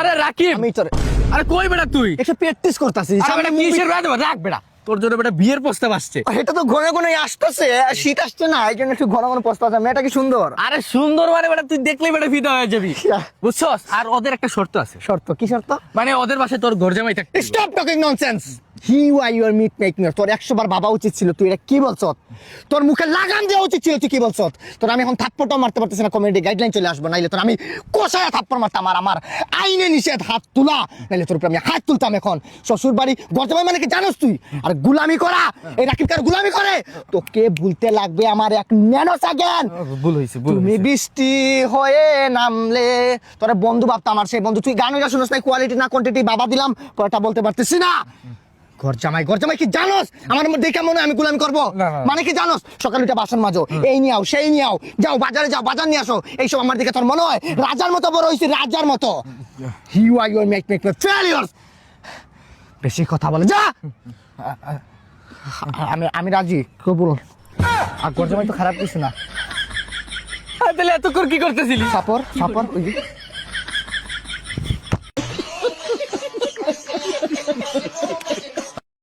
আরে রাকিব! আমি তোর আরে কই তুই? একটু প্র্যাকটিস করতেছি আরে কিসের রাখ তোর জন্য বেটা বিয়ের প্রস্তাব আসছে। এটা তো ঘন ঘন আসতেছে শীত আসছে না এই জন্য একটু ঘন ঘন প্রস্তাব আছে। মেয়েটা কি সুন্দর? আরে সুন্দর মানে বেটা তুই দেখলেই বেটা ফিদা হয়ে যাবি. বুঝছস? আর ওদের একটা শর্ত আছে। শর্ত কি শর্ত? মানে ওদের বাসায় তোর ঘর জামাই থাকতে stop talking nonsense he why your meet make me তোর একশো বার ভাবা উচিত ছিল তুই এটা কি বলছ তোর মুখে লাগাম দেওয়া উচিত ছিল তুই কি বলছ তোর আমি এখন থাপ্পড়টাও মারতে পারতেছি না কমিউনিটি গাইডলাইন চলে আসব নাইলে তোর আমি কষায় থাপ্পড় মারতাম আর আমার আইনে নিষেধ হাত তুলা। নাইলে তোর উপরে আমি হাত তুলতাম এখন। শ্বশুর বাড়ি মানে কি জানোস তুই? আর গুলামি করা এই রাকিব কার গুলামি করে? তোকে ভুলতে লাগবে আমার এক ন্যানো সেকেন্ড ভুল হয়েছে তুমি বৃষ্টি হয়ে নামলে তোর বন্ধু ভাবতাম আমার সেই বন্ধু। তুই গান শুনোস না কোয়ালিটি না কোয়ান্টিটি বাবা দিলাম পরটা বলতে পারতেছি না। ঘর জামাই ঘর জামাই কি জানোস? আমার দেখে মনে আমি গুলামি করব। মানে কি জানোস? সকালে উঠে বাসন মাজো। এই নিয়ে আও সেই নিয়ে আও। যাও বাজারে যাও বাজার নিয়ে আসো। এইসব আমার দিকে তোর মনে হয়? রাজার মতো বড় হয়েছি রাজার মতো। He why your make make failures বেশি কথা বলে। যা! আমি আমি রাজি কবুল। আর ঘর তো খারাপ কিছু না। তাহলে এতক্ষণ কি করতেছিলি? সাপর সাপর ওই